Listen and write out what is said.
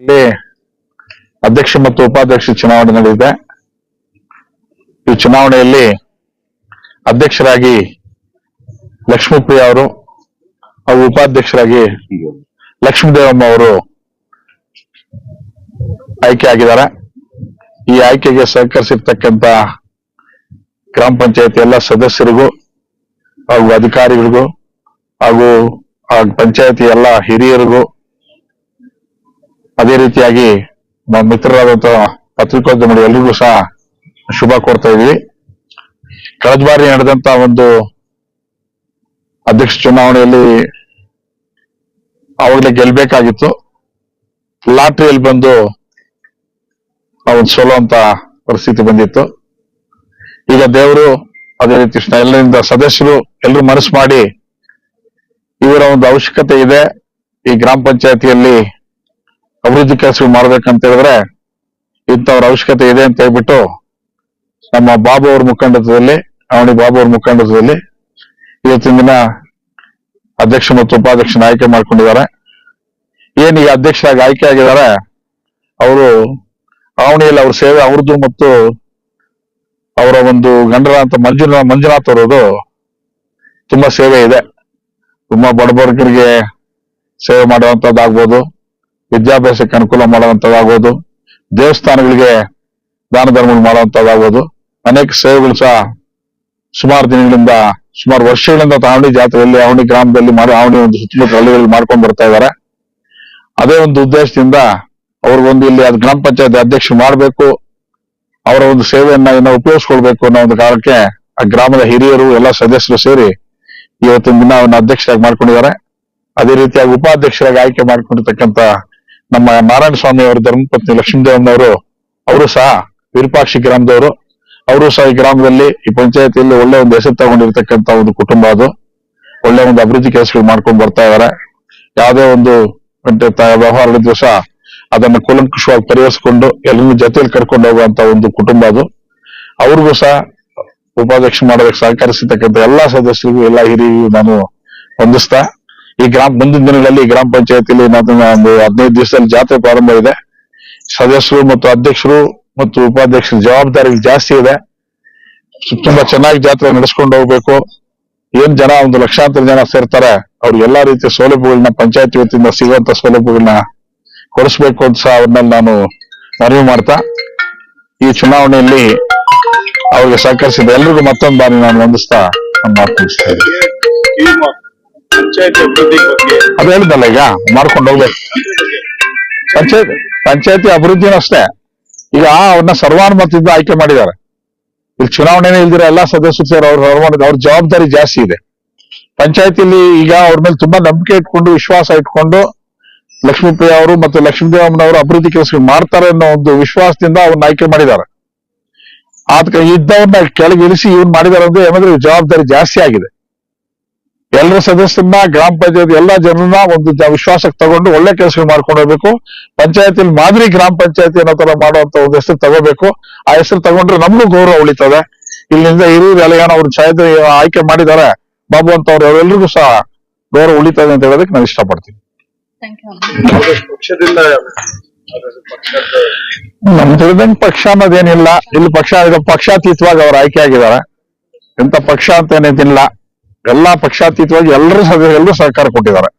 ಇಲ್ಲಿ ಅಧ್ಯಕ್ಷ ಮತ್ತು ಉಪಾಧ್ಯಕ್ಷ ಚುನಾವಣೆ ನಡೆದಿದೆ. ಈ ಚುನಾವಣೆಯಲ್ಲಿ ಅಧ್ಯಕ್ಷರಾಗಿ ಲಕ್ಷ್ಮೀಪ್ರಿಯ ಅವರು, ಹಾಗೂ ಉಪಾಧ್ಯಕ್ಷರಾಗಿ ಲಕ್ಷ್ಮೀದೇವಮ್ಮ ಅವರು ಆಯ್ಕೆ ಆಗಿದ್ದಾರೆ. ಈ ಆಯ್ಕೆಗೆ ಸಹಕರಿಸಿರ್ತಕ್ಕಂತ ಗ್ರಾಮ ಪಂಚಾಯತ್ ಎಲ್ಲ ಸದಸ್ಯರಿಗೂ, ಹಾಗೂ ಅಧಿಕಾರಿಗಳಿಗೂ, ಹಾಗೂ ಆ ಪಂಚಾಯತಿ ಎಲ್ಲ ಹಿರಿಯರಿಗೂ ಅದೇ ರೀತಿಯಾಗಿ ನಮ್ಮ ಮಿತ್ರರಾದಂತಹ ಪತ್ರಿಕೋದ್ಯಮಿ ಎಲ್ರಿಗೂ ಸಹ ಶುಭ ಕೋರ್ತಾ ಇದೀವಿ ಕಳೆದ ಬಾರಿ ನಡೆದಂತ ಒಂದು ಅಧ್ಯಕ್ಷ ಚುನಾವಣೆಯಲ್ಲಿ ಅವಾಗಲೇ ಗೆಲ್ಬೇಕಾಗಿತ್ತು. ಲಾಟ್ರಿಯಲ್ಲಿ ಬಂದು ಅವನು ಸೋಲೋ ಸೋಲುವಂತ ಪರಿಸ್ಥಿತಿ ಬಂದಿತ್ತು. ಈಗ ದೇವರು ಅದೇ ರೀತಿ ಎಲ್ಲರಿಂದ ಸದಸ್ಯರು ಎಲ್ಲರೂ ಮನಸ್ಸು ಮಾಡಿ ಇವರ ಒಂದು ಅವಶ್ಯಕತೆ ಇದೆ. ಈ ಗ್ರಾಮ ಪಂಚಾಯತಿಯಲ್ಲಿ ಅಭಿವೃದ್ಧಿ ಕೆಲಸಗಳು ಮಾಡ್ಬೇಕಂತ ಹೇಳಿದ್ರೆ ಇಂಥವ್ರ ಅವಶ್ಯಕತೆ ಇದೆ ಅಂತ ಹೇಳ್ಬಿಟ್ಟು ನಮ್ಮ ಬಾಬು ಅವ್ರ ಮುಖಂಡತ್ವದಲ್ಲಿ ಅವನಿ ಬಾಬು ಅವ್ರ ಮುಖಂಡತ್ವದಲ್ಲಿ ಇವತ್ತಿನ ದಿನ ಅಧ್ಯಕ್ಷ ಮತ್ತು ಉಪಾಧ್ಯಕ್ಷನ ಆಯ್ಕೆ ಮಾಡ್ಕೊಂಡಿದ್ದಾರೆ. ಏನ್ ಈ ಅಧ್ಯಕ್ಷರಾಗಿ ಆಯ್ಕೆ ಆಗಿದ್ದಾರೆ, ಅವರು ಅವಣಿಯಲ್ಲಿ ಅವ್ರ ಸೇವೆ ಅವ್ರದ್ದು ಮತ್ತು ಅವರ ಒಂದು ಗಂಡರ ಅಂತ ಮಂಜುನಾ, ಮಂಜುನಾಥ್ ಅವರದು ತುಂಬಾ ಸೇವೆ ಇದೆ. ತುಂಬಾ ಬಡಬರ್ಗರಿಗೆ ಸೇವೆ ಮಾಡುವಂತದ್ದಾಗ್ಬೋದು ವಿದ್ಯಾಭ್ಯಾಸಕ್ಕೆ ಅನುಕೂಲ ಮಾಡುವಂತದ್ದಾಗ್ಬೋದು ದೇವಸ್ಥಾನಗಳಿಗೆ ದಾನ ಧರ್ಮಗಳು ಮಾಡುವಂತದ್ದಾಗ್ಬೋದು ಅನೇಕ ಸೇವೆಗಳು ಸಹ ಸುಮಾರು ದಿನಗಳಿಂದ, ಸುಮಾರು ವರ್ಷಗಳಿಂದ ತಾವಣಿ ಜಾತ್ರೆಯಲ್ಲಿ ಅವಣಿ ಗ್ರಾಮದಲ್ಲಿ ಮಾಡಿ ಅವಣಿ ಒಂದು ಸುತ್ತಮುತ್ತ ಹಳ್ಳಿಗಳಲ್ಲಿ ಮಾಡ್ಕೊಂಡು ಬರ್ತಾ ಇದ್ದಾರೆ. ಅದೇ ಒಂದು ಉದ್ದೇಶದಿಂದ ಅವ್ರಿಗೊಂದು ಇಲ್ಲಿ ಅದು ಗ್ರಾಮ ಪಂಚಾಯತ್ ಅಧ್ಯಕ್ಷರು ಮಾಡಬೇಕು, ಅವರ ಒಂದು ಸೇವೆಯನ್ನ ಇನ್ನ ಉಪಯೋಗಿಸ್ಕೊಳ್ಬೇಕು ಅನ್ನೋ ಒಂದು ಕಾರಣಕ್ಕೆ ಆ ಗ್ರಾಮದ ಹಿರಿಯರು, ಎಲ್ಲ ಸದಸ್ಯರು ಸೇರಿ ಇವತ್ತಿನ ದಿನ ಅವನ್ನ ಅಧ್ಯಕ್ಷರಾಗಿ ಮಾಡ್ಕೊಂಡಿದ್ದಾರೆ. ಅದೇ ರೀತಿಯಾಗಿ ಉಪಾಧ್ಯಕ್ಷರಾಗಿ ಆಯ್ಕೆ ಮಾಡ್ಕೊಂಡಿರ್ತಕ್ಕಂತ ನಮ್ಮ ನಾರಾಯಣ ಸ್ವಾಮಿ ಅವರ ಧರ್ಮಪತ್ನಿ ಲಕ್ಷ್ಮೀದೇವನವರು, ಅವರು ಸಹ ವಿರೂಪಾಕ್ಷಿ ಗ್ರಾಮದವರು. ಅವರು ಸಹ ಈ ಗ್ರಾಮದಲ್ಲಿ ಈ ಪಂಚಾಯತಿಯಲ್ಲಿ ಒಳ್ಳೆ ಒಂದು ಹೆಸರು ತಗೊಂಡಿರ್ತಕ್ಕಂತ ಒಂದು ಕುಟುಂಬ ಅದು. ಒಳ್ಳೆ ಒಂದು ಅಭಿವೃದ್ಧಿ ಕೆಲಸಗಳು ಮಾಡ್ಕೊಂಡು ಬರ್ತಾ ಇದಾರೆ. ಯಾವುದೇ ಒಂದು ವ್ಯವಹಾರ ನಡೆದ ಸಹ ಅದನ್ನ ಕೂಲಂಕುಷವಾಗಿ ಪರಿಹರಿಸಿಕೊಂಡು ಎಲ್ಲರನ್ನೂ ಜೊತೆಯಲ್ಲಿ ಕರ್ಕೊಂಡು ಹೋಗುವಂತ ಒಂದು ಕುಟುಂಬ ಅದು. ಅವ್ರಿಗೂ ಸಹ ಉಪಾಧ್ಯಕ್ಷ ಮಾಡೋದಕ್ಕೆ ಸಹಕರಿಸಿರ್ತಕ್ಕಂಥ ಎಲ್ಲಾ ಸದಸ್ಯರಿಗೂ, ಎಲ್ಲಾ ಹಿರಿಯರಿಗೂ ನಾನು ವಂದಿಸ್ತಾ ಈ ಗ್ರಾಮ, ಮುಂದಿನ ದಿನಗಳಲ್ಲಿ ಗ್ರಾಮ ಪಂಚಾಯತಿಯಲ್ಲಿ ಒಂದು ಹದಿನೈದು ದಿವಸದಲ್ಲಿ ಜಾತ್ರೆ ಪ್ರಾರಂಭ ಇದೆ. ಸದಸ್ಯರು ಮತ್ತು ಅಧ್ಯಕ್ಷರು ಮತ್ತು ಉಪಾಧ್ಯಕ್ಷರ ಜವಾಬ್ದಾರಿ ಜಾಸ್ತಿ ಇದೆ. ತುಂಬಾ ಚೆನ್ನಾಗಿ ಜಾತ್ರೆ ನಡೆಸ್ಕೊಂಡು ಹೋಗ್ಬೇಕು. ಏನ್ ಜನ, ಒಂದು ಲಕ್ಷಾಂತರ ಜನ ಸೇರ್ತಾರೆ ಅವ್ರಿಗೆ ಎಲ್ಲಾ ರೀತಿಯ ಸೌಲಭ್ಯಗಳನ್ನ ಪಂಚಾಯತ್ ವತಿಯಿಂದ ಸಿಗುವಂತ ಸೌಲಭ್ಯಗಳನ್ನ ಕೊಡಿಸ್ಬೇಕು ಅಂತ ಸಹ ಅವ್ರನ್ನೆಲ್ಲ ನಾನು ಮನವಿ ಮಾಡ್ತಾ. ಈ ಚುನಾವಣೆಯಲ್ಲಿ ಅವ್ರಿಗೆ ಸಹಕರಿಸಿದ ಎಲ್ರಿಗೂ ಮತ್ತೊಂದು ಬಾರಿ ನಾನು ವಂದಿಸ್ತಾ ನನ್ನ ಮಾತು ಮುಗಿಸ್ತಾ ಇದ್ದೀನಿ. ಪಂಚಾಯತಿ ಅಭಿವೃದ್ಧಿ ಅದು ಹೇಳಿದಲ್ಲ ಈಗ? ಮಾಡ್ಕೊಂಡು ಹೋಗ್ಬೇಕು. ಪಂಚಾಯತ್, ಪಂಚಾಯತಿ ಅಭಿವೃದ್ಧಿನೂ ಅಷ್ಟೇ. ಈಗ ಅವ್ರನ್ನ ಸರ್ವಾನುಮತದಿಂದ ಆಯ್ಕೆ ಮಾಡಿದ್ದಾರೆ. ಇಲ್ಲಿ ಚುನಾವಣೆನೇ ಇಲ್ದಿರ ಎಲ್ಲಾ ಸದಸ್ಯರು ಸೇರಿ ಅವ್ರ ಅವ್ರ ಜವಾಬ್ದಾರಿ ಜಾಸ್ತಿ ಇದೆ. ಪಂಚಾಯತಿಲಿ ಈಗ ಅವ್ರ ಮೇಲೆ ತುಂಬಾ ನಂಬಿಕೆ ಇಟ್ಕೊಂಡು, ವಿಶ್ವಾಸ ಇಟ್ಕೊಂಡು ಲಕ್ಷ್ಮೀಪ್ರಿಯ ಅವರು ಮತ್ತು ಲಕ್ಷ್ಮೀದೇವಮ್ಮನವರು ಅಭಿವೃದ್ಧಿ ಕೆಲಸ ಮಾಡ್ತಾರೆ ಅನ್ನೋ ಒಂದು ವಿಶ್ವಾಸದಿಂದ ಅವ್ರನ್ನ ಆಯ್ಕೆ ಮಾಡಿದ್ದಾರೆ. ಆದ ಇದ್ದವ್ರನ್ನ ಕೆಳಗಿಳಿಸಿ ಇವ್ನ್ ಮಾಡಿದಾರೆ ಅಂದ್ರೆ ಏನಾದ್ರೂ ಜವಾಬ್ದಾರಿ ಜಾಸ್ತಿ ಆಗಿದೆ. ಎಲ್ಲರ ಸದಸ್ಯರನ್ನ ಗ್ರಾಮ ಪಂಚಾಯತ್ ಎಲ್ಲಾ ಜನರನ್ನ ಒಂದು ವಿಶ್ವಾಸಕ್ಕೆ ತಗೊಂಡು ಒಳ್ಳೆ ಕೆಲಸ ಮಾಡ್ಕೊಂಡು ಹೋಗ್ಬೇಕು. ಪಂಚಾಯತಿಲಿ ಮಾದರಿ ಗ್ರಾಮ ಪಂಚಾಯತಿ ಅನ್ನೋ ತರ ಮಾಡುವಂತ ಒಂದು ಹೆಸರು ತಗೋಬೇಕು. ಆ ಹೆಸರು ತಗೊಂಡ್ರೆ ನಮಗೂ ಗೌರವ ಉಳಿತದೆ. ಇಲ್ಲಿಂದ ಹಿರಿಯೂರು ಎಲೆಗಾನ ಅವ್ರ ಛಾಯದ ಆಯ್ಕೆ ಮಾಡಿದ್ದಾರೆ. ಬಾಬು ಅಂತ ಅವ್ರು ಅವರೆಲ್ಲರಿಗೂ ಸಹ ಗೌರವ ಉಳಿತದೆ ಅಂತ ಹೇಳೋದಕ್ಕೆ ನಾನು ಇಷ್ಟಪಡ್ತೀನಿ. ಥ್ಯಾಂಕ್ ಯು ಪಕ್ಷದಿಂದ ಯಾವುದೇ ಪಕ್ಷದ ನಮ್ ತಿಳಿದಂಗ್ ಪಕ್ಷ ಅನ್ನೋದೇನಿಲ್ಲ. ಇಲ್ಲಿ ಪಕ್ಷ ಪಕ್ಷಾತೀತವಾಗಿ ಅವ್ರು ಆಯ್ಕೆ ಆಗಿದ್ದಾರೆ. ಎಂತ ಪಕ್ಷ ಅಂತ ಏನಿದಿಲ್ಲ. ಎಲ್ಲಾ ಪಕ್ಷಾತೀತವಾಗಿ ಎಲ್ಲರೂ ಸಭೆ ಸಹಕಾರ ಕೊಟ್ಟಿದ್ದಾರೆ.